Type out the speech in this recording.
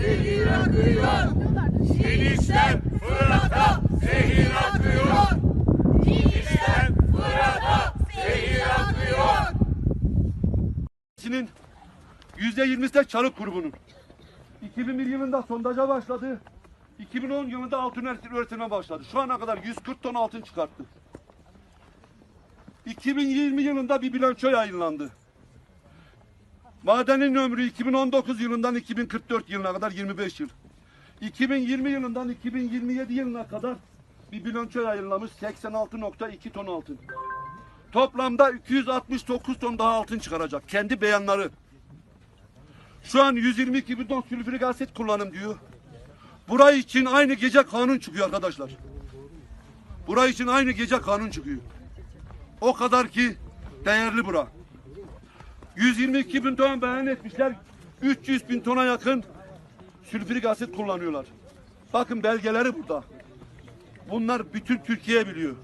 zehir akıyor. Kilisten Fırat'a zehir akıyor. Kilisten Fırat'a zehir akıyor. Sinin yüzde yirmisi de Çalık grubunun. 2001 yılında sondaja başladı. 2010 yılında altın üretime başladı. Şu ana kadar 140 ton altın çıkarttı. 2020 yılında bir bilanço yayınlandı. Madenin ömrü 2019 yılından 2044 yılına kadar 25 yıl. 2020 yılından 2027 yılına kadar bir bilanço yayınlamış 86.2 ton altın. Toplamda 269 ton daha altın çıkaracak. Kendi beyanları. Şu an 122 bin ton sülfürik asit kullanım diyor. Burayı için aynı gece kanun çıkıyor arkadaşlar. Burayı için aynı gece kanun çıkıyor. O kadar ki değerli bura. 122 bin ton beyan etmişler. 300 bin tona yakın sülfürik asit kullanıyorlar. Bakın belgeleri burada. Bunlar bütün Türkiye biliyor.